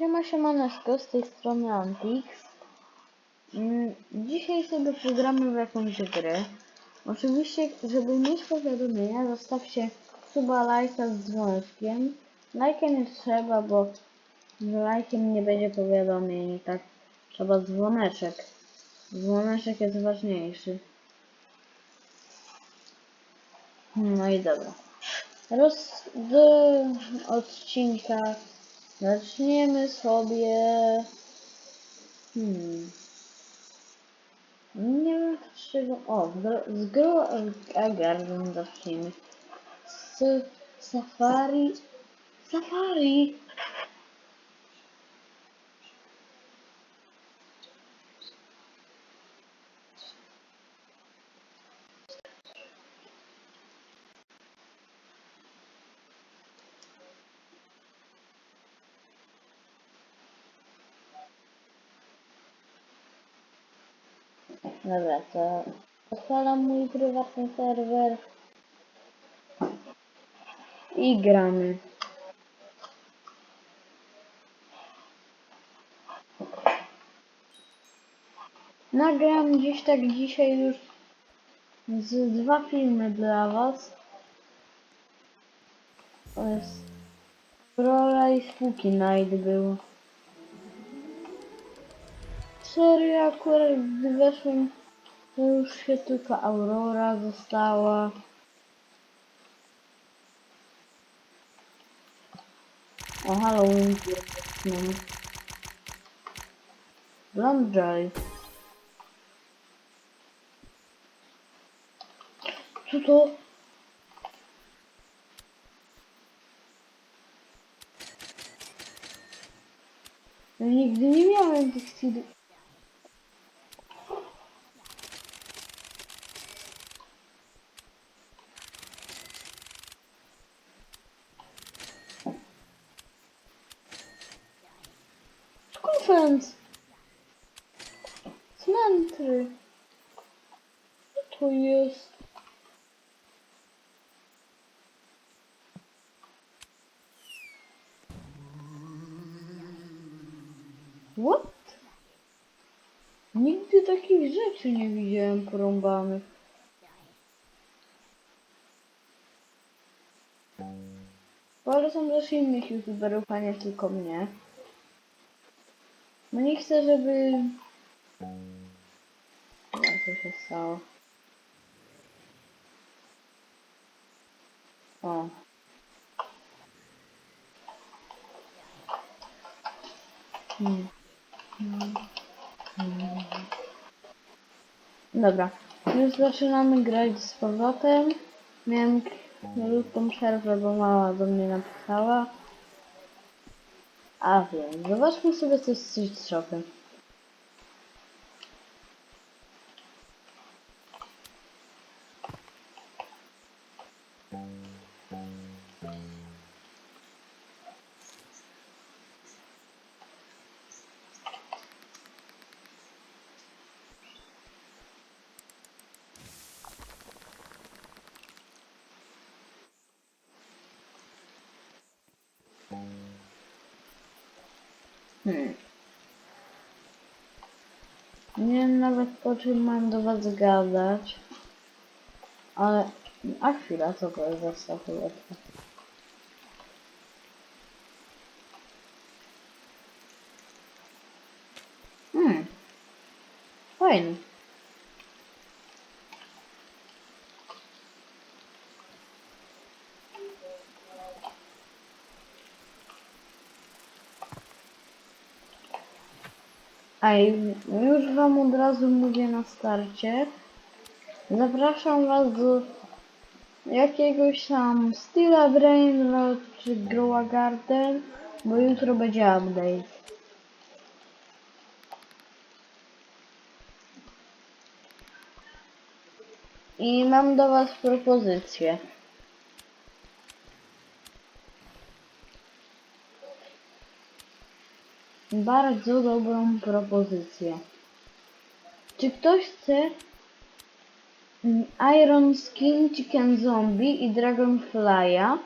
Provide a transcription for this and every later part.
Siema, siemaneczko, z tej strony Antix. Mm, Dzisiaj sobie pogramy w jakąś grę. Oczywiście, żeby mieć powiadomienia, zostawcie suba, lajka z dzwoneczkiem. Lajkiem nie trzeba, bo z lajkiem nie będzie powiadomień, tak trzeba dzwoneczek. Dzwoneczek jest ważniejszy. No i dobra. Roz do odcinka zaczniemy sobie. Hmm. Nie wiem z czego. O, z Grow a Garden zacznijmy. Z Safari. Safari! Dobra, to odpalam mój prywatny serwer i gramy. Nagram gdzieś tak dzisiaj już z dwa filmy dla was. Rola i Spooky Night był. Serio, akurat gdy weszłem, to już się tylko Aurora została. O, Halloween. Joy. Co to? Nigdy nie miałem tych CD. Skufens! Cmentry! Co to jest? What? Nigdy takich rzeczy nie widziałem porąbanych. Polecam też innych youtuberów, a nie tylko mnie. No nie chcę, żeby... No, co się stało? O. Hmm. Dobra, już zaczynamy grać z powrotem. Miałem krótką przerwę, bo mama do mnie napisała. A wiem, zobaczmy sobie coś z Shopem. Hmm. Nie wiem nawet po czym mam do was gadać. Ale... A chwila, co to jest za statuetka? Hmm. Fajny. A już wam od razu mówię na starcie. Zapraszam was do jakiegoś tam Stila Brainrot czy Growa Garden, bo jutro będzie update. I mam do was propozycję. Bardzo dobrą propozycję. Czy ktoś chce mm, Iron Skin, Chicken Zombie i Dragonfly'a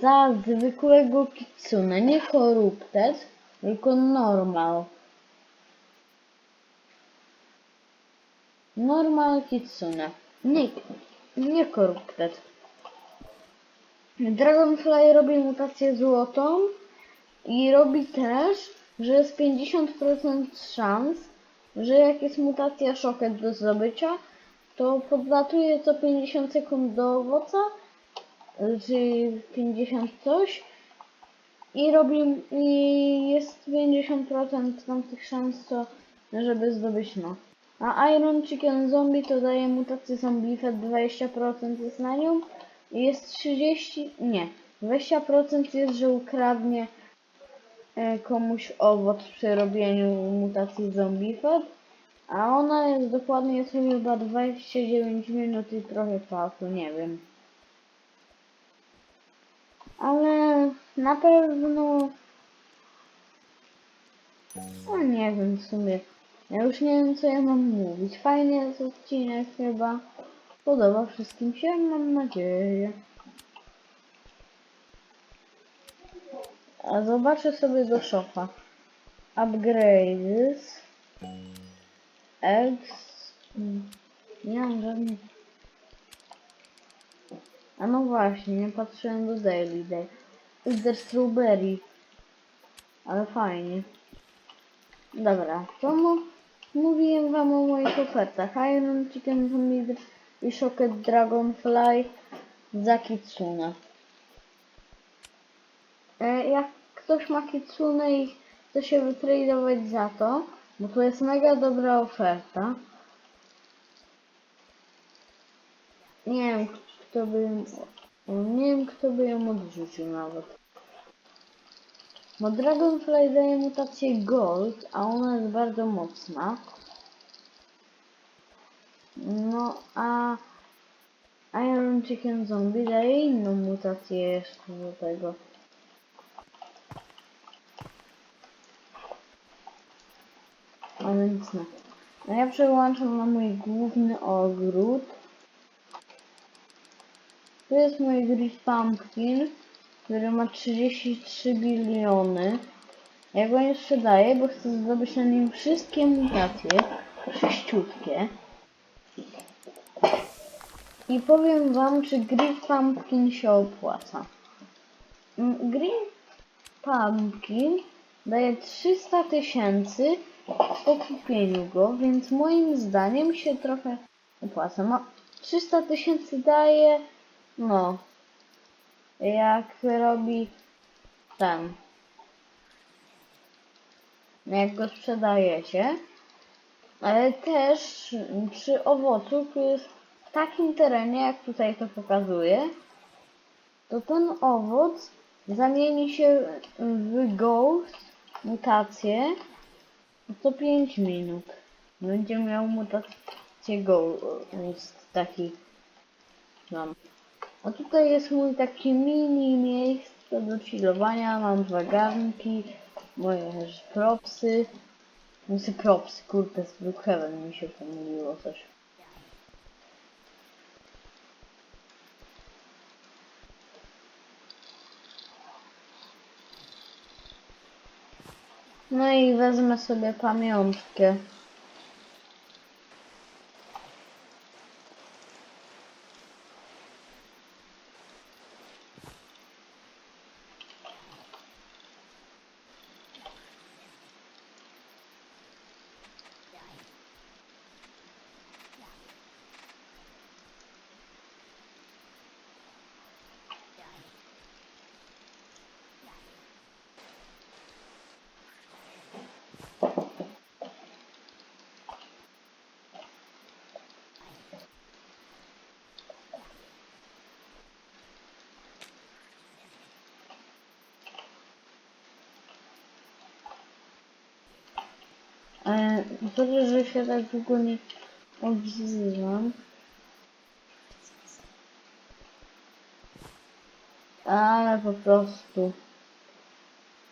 za zwykłego kitsune, nie corrupted, tylko normal. Normal kitsune, nie, nie corrupted. Dragonfly robi mutację złotą i robi też, że jest 50% szans, że jak jest mutacja szoket do zdobycia, to podlatuje co 50 sekund do owoca, czy 50 coś i robi i jest 50% tam tych szans, co, żeby zdobyć no. A Iron Chicken Zombie to daje mutację zombie Fed 20% jest na nią i jest 30, nie, 20% jest, że ukradnie komuś owoc przy robieniu mutacji zombie a ona jest dokładnie jest chyba 29 minut i trochę czasu, nie wiem. Ale na pewno. No nie wiem w sumie. Ja już nie wiem co ja mam mówić. Fajny jest odcinek chyba. Podoba wszystkim się, mam nadzieję. A zobaczę sobie do szopa. Upgrades. Eggs. Nie mam żadnych. A no właśnie, nie patrzyłem do Daily Day. Is Strawberry. Ale fajnie. Dobra, to mu mówiłem wam o moich ofertach. Iron Chicken Zombie i Shocket Dragonfly za Kitsune. E, jak ktoś ma Kitsune i chce się wytradować za to, bo to jest mega dobra oferta. Nie wiem, kto by nie wiem, kto by ją odrzucił nawet. Bo Dragonfly daje mutację Gold, a ona jest bardzo mocna. No, a Iron Chicken Zombie daje inną mutację jeszcze do tego. A więc no. No ja przełączam na mój główny ogród. Tu jest mój Grid Pumpkin, który ma 33 biliony. Ja go nie sprzedaję, bo chcę zdobyć na nim wszystkie mutacje, sześciutkie. I powiem wam, czy Grid Pumpkin się opłaca. Mm, Grid Pumpkin daje 300 tysięcy po kupieniu go, więc moim zdaniem się trochę opłaca. Ma 300 tysięcy daje, no, jak robi ten, jak go sprzedajecie, ale też przy owocu, który jest w takim terenie, jak tutaj to pokazuje, to ten owoc zamieni się w ghost, mutację, co 5 minut. Będzie miał mutację ghost, taki mam. A tutaj jest mój taki mini miejsce do chillowania. Mam dwa garnki, moje propsy. Znaczy propsy, kurde, z Brookhaven mi się pomyliło coś. No i wezmę sobie pamiątkę. Dobrze, że się tak długo nie odzywam. Ale po prostu.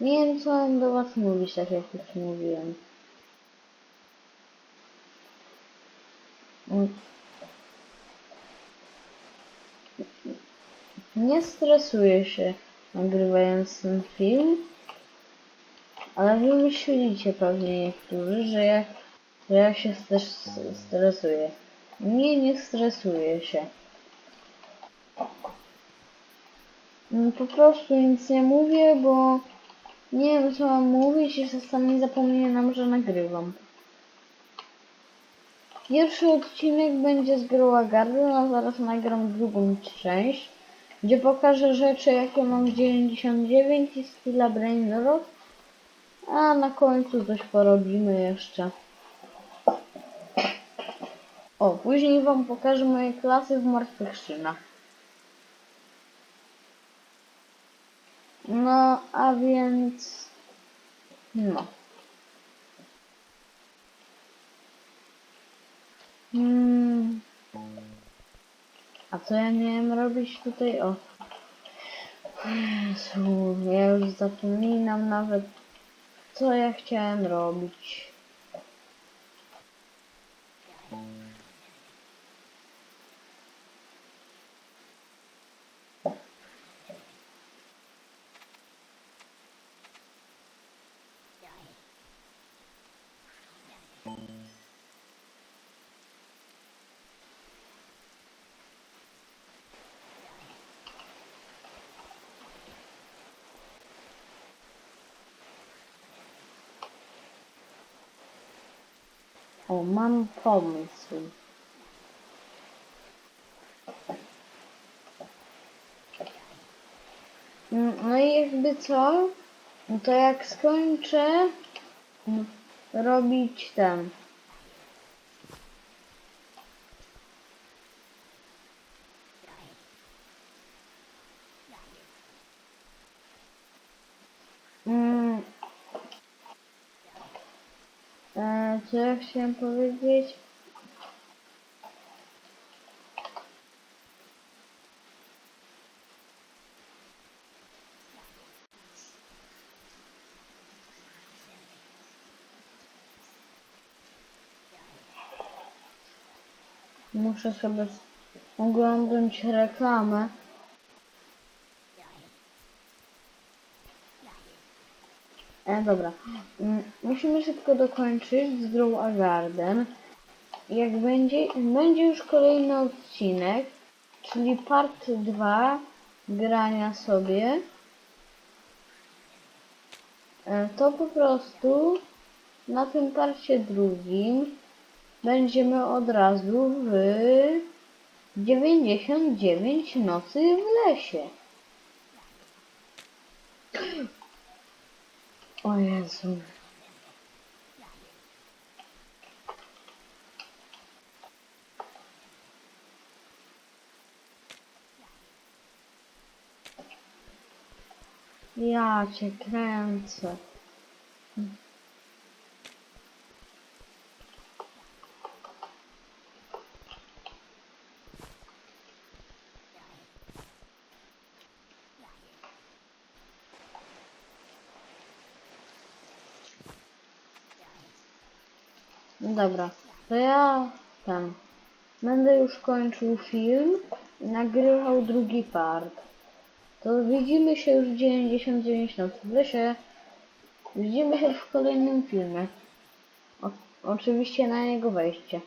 Nie wiem co mam do was mówić, tak jak już mówiłem. Mm. nie stresuję się nagrywając ten film, ale wy myślicie pewnie niektórzy, że ja, że ja się też stresuję. Nie, nie stresuję się. Mm, Po prostu nic nie mówię, bo nie wiem co mam mówić i czasami zapominam, że nagrywam. Pierwszy odcinek będzie z Groła Garden, a zaraz nagram drugą część, gdzie pokażę rzeczy, jakie mam w 99 i Stila Brain Rot, a na końcu coś porobimy jeszcze. O, później wam pokażę moje klasy w martwych szynach. No, a więc... No. Hmm. A co ja miałem robić tutaj? O. Jezu, ja już zapominam nawet, co ja chciałem robić. O, mam pomysł. Mm, No i jakby co? No to jak skończę mm, robić ten. Mm. E, co ja chciałem powiedzieć? Muszę sobie oglądać reklamę. Dobra. Mm, Musimy szybko dokończyć z Grow a Garden. Jak będzie, będzie już kolejny odcinek, czyli part 2 grania sobie, e, to po prostu na tym parcie drugim będziemy od razu w 99 nocy w lesie. O Jezu. Ja cię kręcę. Dobra, to ja ten. Będę już kończył film i nagrywał drugi part. To widzimy się już w 99 nocy w. Widzimy się w kolejnym filmie. O, oczywiście na jego wejście.